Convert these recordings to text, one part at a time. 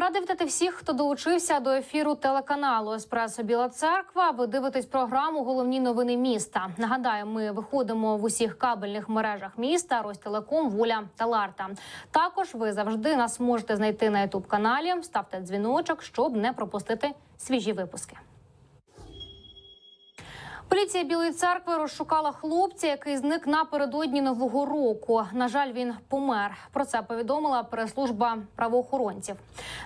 Ради вітати всіх, хто долучився до ефіру телеканалу Еспресо Біла Церква. Ви дивитесь програму Головні новини міста. Нагадаю, ми виходимо в усіх кабельних мережах міста Ростелеком, Воля та Ларта. Також ви завжди нас можете знайти на Ютуб каналі. Ставте дзвіночок, щоб не пропустити свіжі випуски. Поліція Білої церкви розшукала хлопця, який зник напередодні нового року. На жаль, він помер. Про це повідомила прес-служба правоохоронців.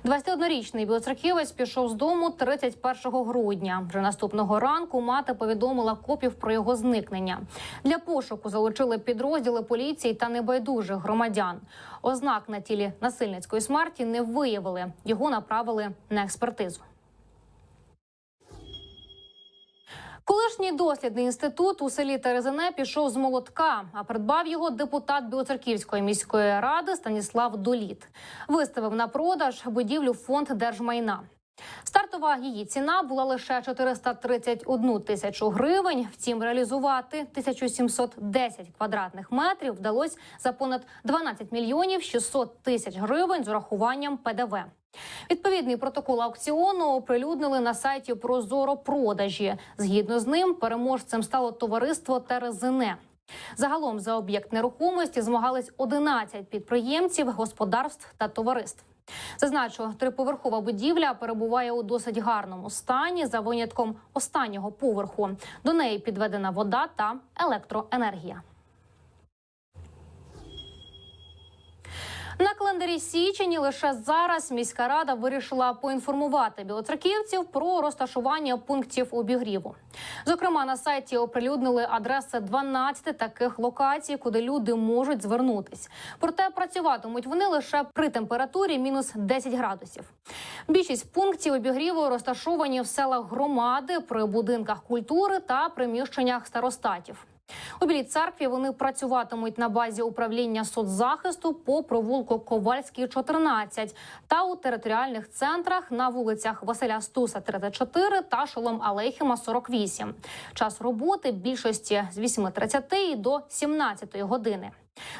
21-річний білоцерківець пішов з дому 31 грудня. Вже наступного ранку мати повідомила копів про його зникнення. Для пошуку залучили підрозділи поліції та небайдужих громадян. Ознак на тілі насильницької смерті не виявили. Його направили на експертизу. Колишній дослідний інститут у селі Терезине пішов з молотка, а придбав його депутат Білоцерківської міської ради Станіслав Доліт. Виставив на продаж будівлю фонд держмайна. Стартова її ціна була лише 431 тисячу гривень. Втім, реалізувати 1710 квадратних метрів вдалося за понад 12 мільйонів 600 тисяч гривень з урахуванням ПДВ. Відповідний протокол аукціону оприлюднили на сайті Прозоро продажі. Згідно з ним, переможцем стало товариство Терезине. Загалом за об'єкт нерухомості змагались 11 підприємців, господарств та товариств. Зазначу, триповерхова будівля перебуває у досить гарному стані за винятком останнього поверху. До неї підведена вода та електроенергія. На календарі січені лише зараз міська рада вирішила поінформувати білоцерківців про розташування пунктів обігріву. Зокрема, на сайті оприлюднили адреси 12 таких локацій, куди люди можуть звернутись. Проте працюватимуть вони лише при температурі мінус 10 градусів. Більшість пунктів обігріву розташовані в селах громади, при будинках культури та приміщеннях старостатів. У білій церкві вони працюватимуть на базі управління соцзахисту по провулку Ковальський, 14 та у територіальних центрах на вулицях Василя Стуса, 34 та Шолом Алейхіма, 48. Час роботи більшості з 8.30 до 17 години.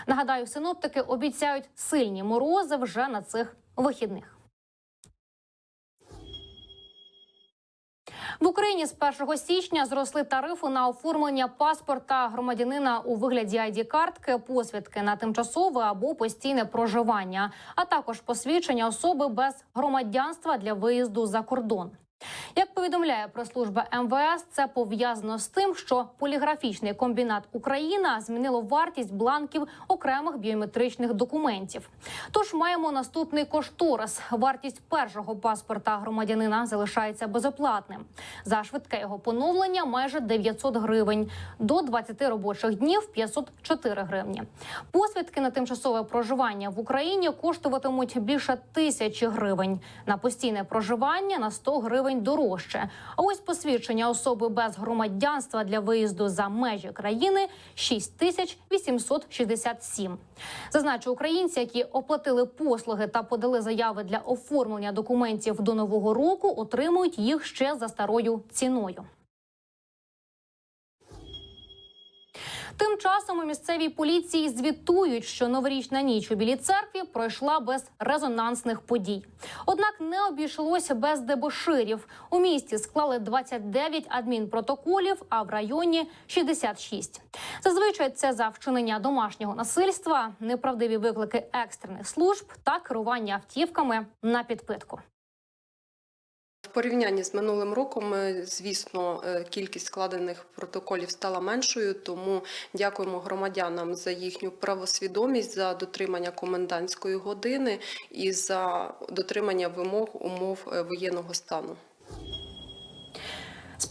Нагадаю, синоптики обіцяють сильні морози вже на цих вихідних. В Україні з 1 січня зросли тарифи на оформлення паспорта громадянина у вигляді id картки, посвідки на тимчасове або постійне проживання, а також посвідчення особи без громадянства для виїзду за кордон. Як повідомляє прес-служба МВС, це пов'язано з тим, що поліграфічний комбінат Україна змінило вартість бланків окремих біометричних документів. Тож маємо наступний кошторис. Вартість першого паспорта громадянина залишається безоплатним. За швидке його поновлення майже 900 гривень, до 20 робочих днів 504 гривні. Посвідки на тимчасове проживання в Україні коштуватимуть більше тисячі гривень. На постійне проживання на 100 гривень дорожче. А ось посвідчення особи без громадянства для виїзду за межі країни 6867. Зазначу українці, які оплатили послуги та подали заяви для оформлення документів до нового року, отримують їх ще за старою ціною. Тим часом у місцевій поліції звітують, що новорічна ніч у білій церкві пройшла без резонансних подій. Однак не обійшлося без дебоширів. У місті склали 29 адмінпротоколів, а в районі 66. Зазвичай це за вчинення домашнього насильства, неправдиві виклики екстрених служб та керування автівками на підпитку. Порівнянні з минулим роком, е, звісно, е, кількість складених протоколів стала меншою, тому дякуємо громадянам за їхню правосвідомість, за дотримання комендантської години і за дотримання вимог умов е, воєнного стану.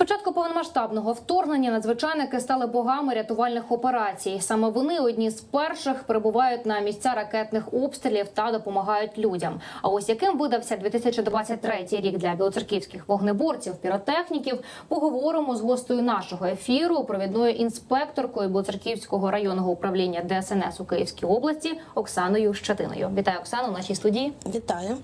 З початку повномасштабного вторгнення надзвичайники стали богами рятувальних операцій. Саме вони одні з перших прибувають на місця ракетних обстрілів та допомагають людям. А ось яким видався 2023 рік для білоцерківських вогнеборців, піротехніків, поговоримо з гостею нашого ефіру, провідною інспекторкою Білоцерківського районного управління ДСНС у Київській області Оксаною Щетиною. Вітаю Оксану в нашій студії. Вітаю.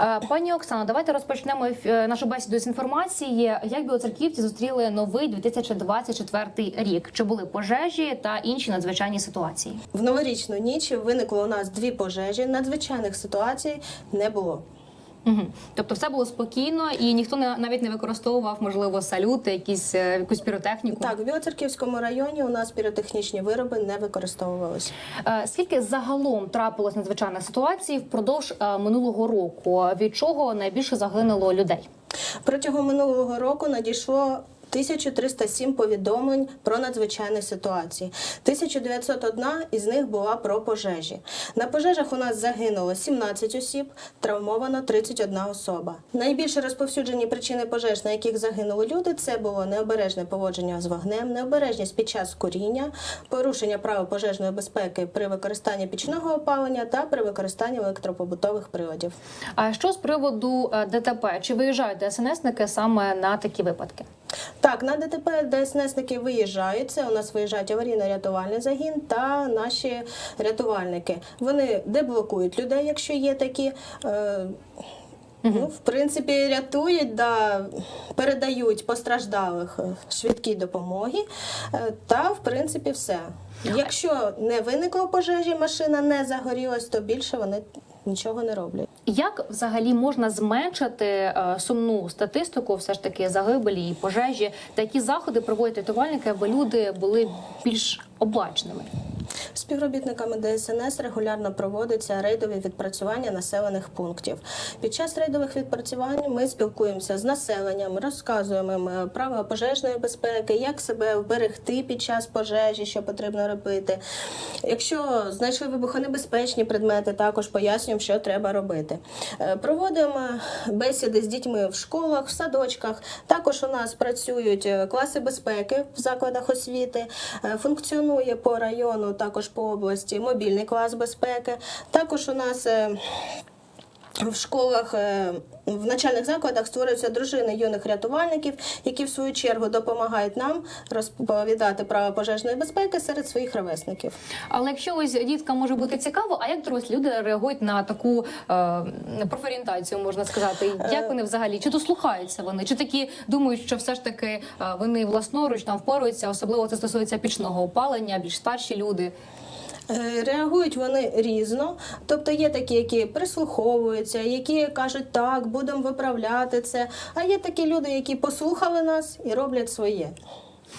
Е, Пані Оксано, давайте розпочнемо нашу бесіду з інформації. Як білоцерківці зустріли новий 2024 рік? Чи були пожежі та інші надзвичайні ситуації? В новорічну ніч виникло у нас дві пожежі. Надзвичайних ситуацій не було. Угу. Тобто все було спокійно, і ніхто не навіть не використовував, можливо, салюти, якісь е, якусь піротехніку. Так, в Білоцерківському районі у нас піротехнічні вироби не використовувалися. Е, Скільки загалом трапилось надзвичайних ситуацій впродовж е, минулого року, від чого найбільше загинуло людей? Протягом минулого року надійшло 1307 повідомлень про надзвичайні ситуації. 1901 із них була про пожежі. На пожежах у нас загинуло 17 осіб, травмовано 31 особа. Найбільше розповсюджені причини пожеж, на яких загинули люди, це було необережне поводження з вогнем, необережність під час куріння, порушення правил пожежної безпеки при використанні пічного опалення та при використанні електропобутових приладів. А що з приводу е, ДТП? Чи виїжджають ДСНСники саме на такі випадки? Так, на ДТП ДСНСники виїжджають. Це у нас виїжджають аварійно-рятувальний загін та наші рятувальники. Вони деблокують людей, якщо є такі. Е, Ну, в принципі, рятують, да, передають постраждалих е, швидкій допомоги. Е, Та, в принципі, все. Якщо не виникло пожежі, машина не загорілась, то більше вони нічого не роблять. Як взагалі можна зменшити е, сумну статистику, все ж таки загибелі і пожежі, та які заходи проводять рятувальники, аби люди були більш обачними? Співробітниками ДСНС регулярно проводяться рейдові відпрацювання населених пунктів. Під час рейдових відпрацювань ми спілкуємося з населенням, розказуємо їм е, правила пожежної безпеки, як себе вберегти під час пожежі, що потрібно робити. Якщо знайшли вибухонебезпечні предмети, також пояснюємо, що треба робити. Е, Проводимо бесіди з дітьми в школах, в садочках. Також у нас працюють е, класи безпеки в закладах освіти. Функціонує по району, також по області мобільний клас безпеки. Також у нас е, в школах, е, в начальних закладах створюються дружини юних рятувальників, які в свою чергу допомагають нам розповідати право пожежної безпеки серед своїх ровесників. Але якщо ось діткам може бути цікаво, а як дорослі люди реагують на таку е, профорієнтацію, можна сказати? Як вони взагалі чи дослухаються вони, чи такі думають, що все ж таки е, вони власноруч там впораються, особливо це стосується пічного опалення, більш старші люди. Е, Реагують вони різно, тобто є такі, які прислуховуються, які кажуть, так, будемо виправляти це. А є такі люди, які послухали нас і роблять своє.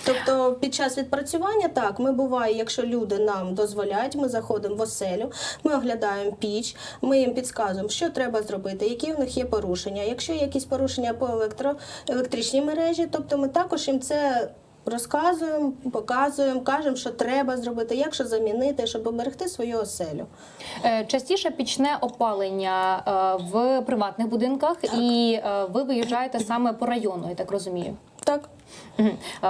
Тобто під час відпрацювання так ми буває, якщо люди нам дозволяють, ми заходимо в оселю, ми оглядаємо піч, ми їм підказуємо, що треба зробити, які в них є порушення. Якщо є якісь порушення по електро, електричній мережі, тобто ми також їм це розказуємо, показуємо, кажемо, що треба зробити, як що замінити, щоб оберегти свою оселю. Е, Частіше пічне опалення е, в приватних будинках, і е, ви виїжджаєте саме по району, я так розумію. Так.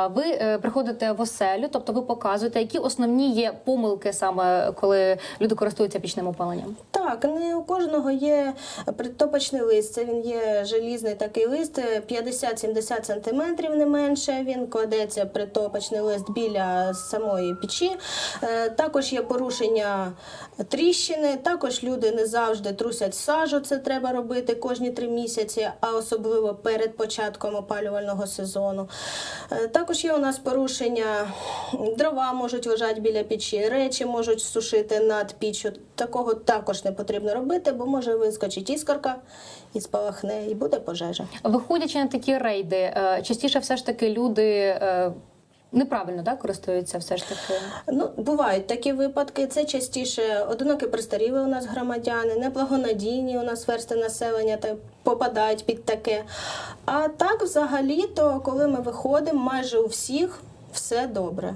Ви е, приходите в оселю, тобто ви показуєте, які основні є помилки саме коли люди користуються пічним опаленням. Так, не у кожного є притопочний лист. Це він є желізний такий лист, 50-70 сантиметрів не менше. Він кладеться притопочний лист біля самої печі. Е, Також є порушення тріщини. Також люди не завжди трусять сажу. Це треба робити кожні три місяці, а особливо перед початком опалювального сезону. Е, Також є у нас порушення дрова можуть лежати біля печі, речі можуть сушити над піччю. Такого також не потрібно робити, бо може вискочити іскорка і спалахне, і буде пожежа. Виходячи на такі рейди, е, частіше все ж таки люди е, неправильно так, користуються все ж таки. Ну, бувають такі випадки. Це частіше одинокі пристарілі у нас громадяни, неблагонадійні у нас версти населення та попадають під таке. А так, взагалі, то коли ми виходимо, майже у всіх все добре.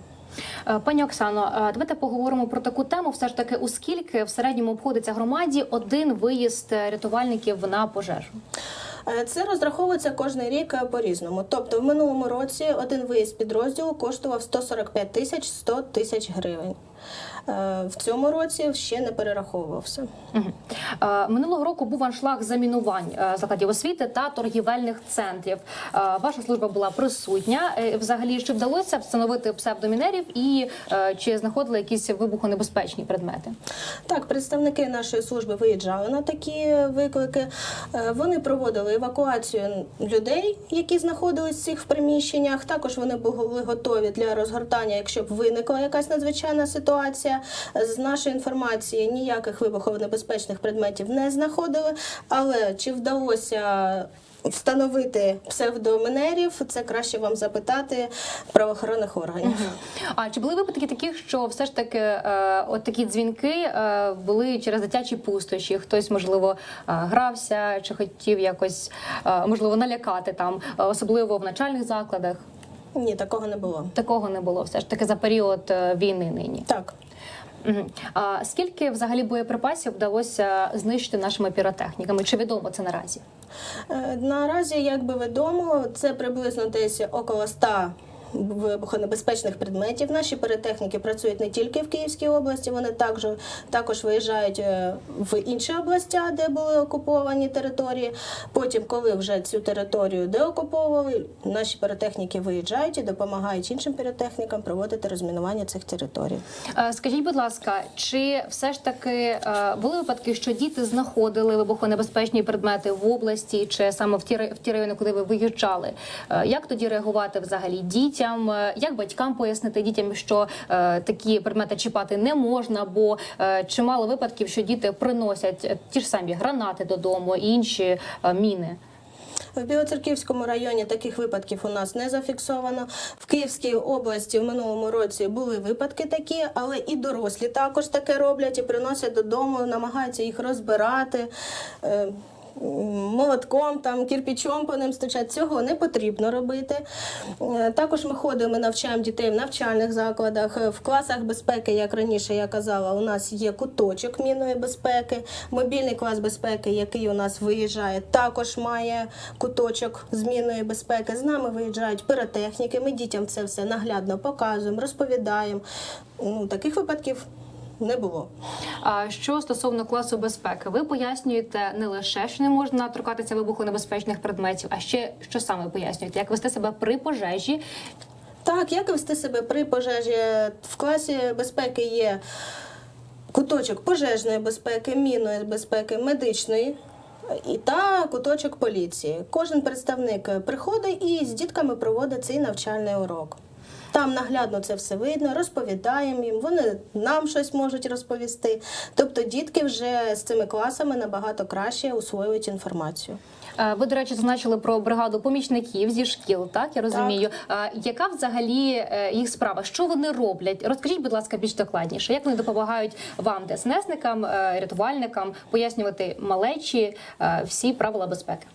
Е, Пані Оксано, е, давайте поговоримо про таку тему. Все ж таки, у скільки в середньому обходиться громаді один виїзд е, рятувальників на пожежу? Е, Це розраховується кожен рік е, по-різному. Тобто, в минулому році один виїзд підрозділу коштував 145 тисяч 100 тисяч гривень. Е, В цьому році ще не перераховувався. Е, Минулого року був аншлаг замінувань е, закладів освіти та торгівельних центрів. Ваша служба була присутня. Взагалі, чи вдалося встановити псевдомінерів і чи знаходили якісь вибухонебезпечні предмети? Так, представники нашої служби виїжджали на такі виклики. Вони проводили евакуацію людей, які знаходились в приміщеннях. Також вони були готові для розгортання, якщо б виникла якась надзвичайна ситуація. Ситуація. З нашої інформації ніяких вибухонебезпечних предметів не знаходили, але чи вдалося встановити псевдоменерів, це краще вам запитати правоохоронних органів. А чи були випадки такі, що все ж таки е, от такі дзвінки е, були через дитячі пустощі? Хтось, можливо, е, грався чи хотів якось можливо налякати там, особливо в начальних закладах? Ні, такого не було. Такого не було все ж таки за період е, війни нині. Так. А скільки взагалі боєприпасів вдалося знищити нашими піротехніками? Чи відомо це наразі? Е, Наразі, як би відомо, це приблизно десь около 100 вибухонебезпечних предметів. Наші перетехніки працюють не тільки в Київській області, вони також, також виїжджають е, в інші області, де були окуповані території. Потім, коли вже цю територію деокуповували, наші перетехніки виїжджають і допомагають іншим перетехнікам проводити розмінування цих територій. Е, Скажіть, будь ласка, чи все ж таки е, були випадки, що діти знаходили вибухонебезпечні предмети в області, чи саме в ті в ті райони, куди ви виїжджали? Як тоді реагувати взагалі дітям? Е, Як батькам пояснити дітям, що е, такі предмети чіпати не можна? Бо е, чимало випадків, що діти приносять е, ті ж самі гранати додому і інші е, міни. В Білоцерківському районі таких випадків у нас не зафіксовано. В Київській області в минулому році були випадки такі, але і дорослі також таке роблять і приносять додому, намагаються їх розбирати. Молотком, там, кирпичом по ним стучать. Цього не потрібно робити. Е, Також ми ходимо, навчаємо дітей в навчальних закладах. Е, В класах безпеки, як раніше я казала, у нас є куточок мінної безпеки. Мобільний клас безпеки, який у нас виїжджає, також має куточок змінної безпеки. З нами виїжджають піротехніки. Ми дітям це все наглядно показуємо, розповідаємо. Ну, таких випадків не було. А що стосовно класу безпеки, ви пояснюєте не лише що не можна торкатися вибухонебезпечних предметів, а ще що саме пояснюєте, як вести себе при пожежі Так, як вести себе при пожежі? В класі безпеки є куточок пожежної безпеки, мінної безпеки, медичної. І та куточок поліції. Кожен представник приходить і з дітками проводить цей навчальний урок. Там наглядно це все видно, розповідаємо їм, вони нам щось можуть розповісти. Тобто дітки вже з цими класами набагато краще усвоюють інформацію. Е, Ви, до речі, зазначили про бригаду помічників зі шкіл, так я розумію. Е, Яка взагалі е, їх справа? Що вони роблять? Розкажіть, будь ласка, більш докладніше, як вони допомагають вам, ДСНСникам, рятувальникам, пояснювати малечі всі правила безпеки?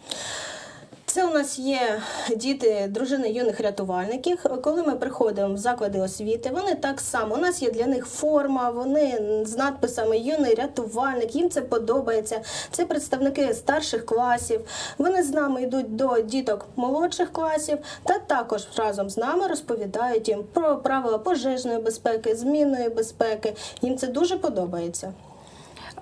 Це у нас є діти дружини юних рятувальників. Коли ми приходимо в заклади освіти, вони так само. У нас є для них форма, вони з надписами юний рятувальник. Їм це подобається. Це представники старших класів. Вони з нами йдуть до діток молодших класів та також разом з нами розповідають їм про правила пожежної безпеки, змінної безпеки. Їм це дуже подобається.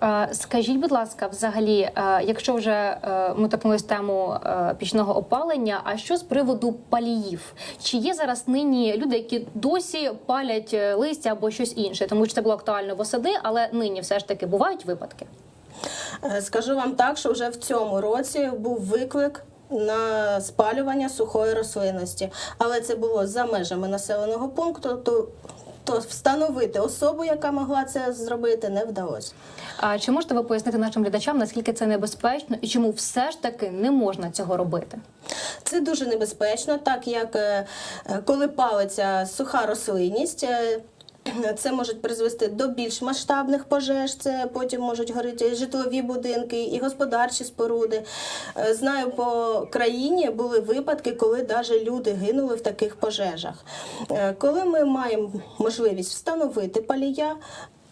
Е, Скажіть, будь ласка, взагалі, е, якщо вже е, ми торкнулись тему пічного опалення, а що з приводу паліїв? Чи є зараз нині люди, які досі палять листя або щось інше? Тому що це було актуально восени, але нині все ж таки бувають випадки. Скажу вам так, що вже в цьому році був виклик. На спалювання сухої рослинності, але це було за межами населеного пункту. То, то встановити особу, яка могла це зробити, не вдалося. А чи можете ви пояснити нашим глядачам, наскільки це небезпечно і чому все ж таки не можна цього робити? Це дуже небезпечно, так як е, е, коли палиться суха рослинність. Це може призвести до більш масштабних пожеж. Це потім можуть горіти житлові будинки і господарчі споруди. Е, Знаю, по країні були випадки, коли навіть люди гинули в таких пожежах. Е, Коли ми маємо можливість встановити палія,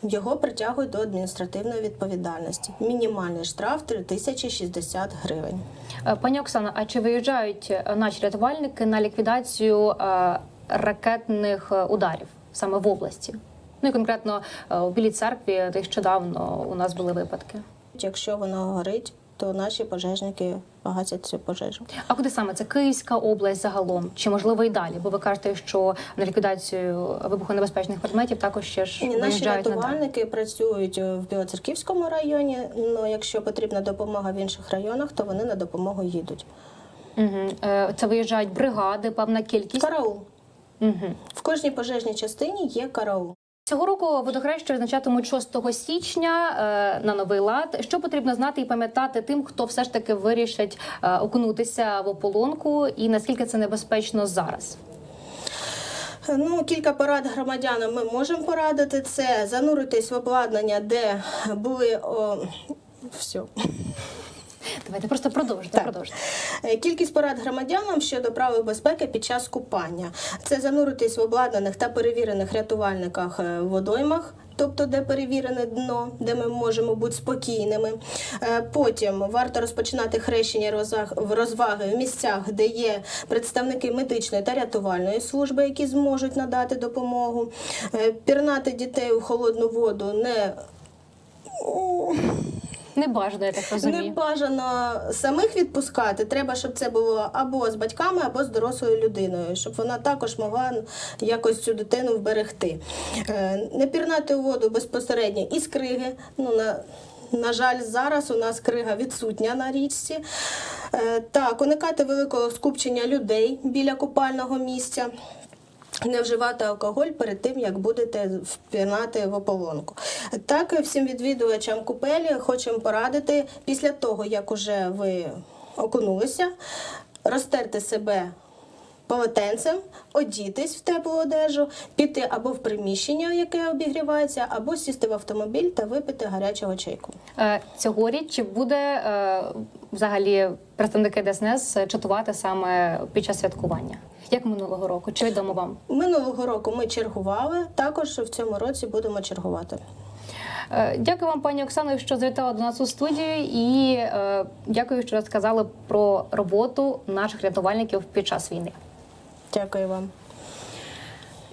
його притягують до адміністративної відповідальності. Мінімальний штраф 3060 гривень. Е, Пані Оксана, а чи виїжджають наші рятувальники на ліквідацію ракетних ударів саме в області? Ну і конкретно е, у Білій церкві нещодавно у нас були випадки. Якщо воно горить, то наші пожежники погасять цю пожежу. А куди саме це Київська область загалом? Чи можливо і далі? Бо ви кажете, що на ліквідацію вибухонебезпечних предметів також ще ж І наші рятувальники працюють в Білоцерківському районі. Ну якщо потрібна допомога в інших районах, то вони на допомогу їдуть. Угу. Це виїжджають бригади, певна кількість. Караул Угу. в кожній пожежній частині є караул. Цього року водохреща відзначатимуть 6 січня е, на новий лад. Що потрібно знати і пам'ятати тим, хто все ж таки вирішить е, окунутися в ополонку, і наскільки це небезпечно зараз? Ну, кілька порад громадянам ми можемо порадити. Це зануритись в обладнання, де були о, все. Давайте просто продовжуйте. Так. продовжуйте. Е, Кількість порад громадянам щодо правил безпеки під час купання. Це зануритись в обладнаних та перевірених рятувальниках е, водоймах. Тобто, де перевірене дно, де ми можемо бути спокійними. Е, Потім варто розпочинати хрещення розваг- в розваги в місцях, де є представники медичної та рятувальної служби, які зможуть надати допомогу. Е, Пірнати дітей у холодну воду не Не бажано, я так не бажано самих відпускати. Треба, щоб це було або з батьками, або з дорослою людиною, щоб вона також могла якось цю дитину вберегти. Е, Не пірнати у воду безпосередньо із криги. Ну, на, на жаль, зараз у нас крига відсутня на річці. Е, Так, уникати великого скупчення людей біля купального місця. Не вживати алкоголь перед тим, як будете впірнати в ополонку. Так, всім відвідувачам купелі хочемо порадити після того, як уже ви окунулися, розтерти себе полотенцем, одітись в теплу одежу, піти або в приміщення, яке обігрівається, або сісти в автомобіль та випити гарячого чайку. Е, Цьогоріч чи буде е, взагалі представники ДСНС чатувати саме під час святкування? Як минулого року? Чи відомо вам? Минулого року ми чергували, також в цьому році будемо чергувати. Е, Дякую вам, пані Оксано, що завітала до нас у студію, і е, дякую, що розказали про роботу наших рятувальників під час війни. Дякую вам.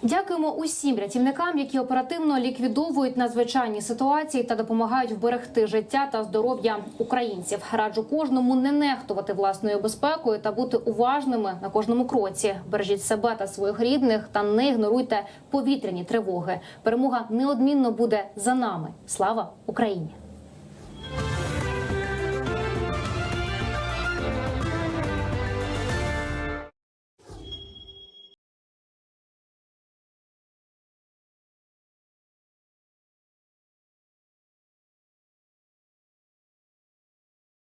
Дякуємо усім рятівникам, які оперативно ліквідовують надзвичайні ситуації та допомагають вберегти життя та здоров'я українців. Раджу кожному не нехтувати власною безпекою та бути уважними на кожному кроці. Бережіть себе та своїх рідних та не ігноруйте повітряні тривоги. Перемога неодмінно буде за нами. Слава Україні!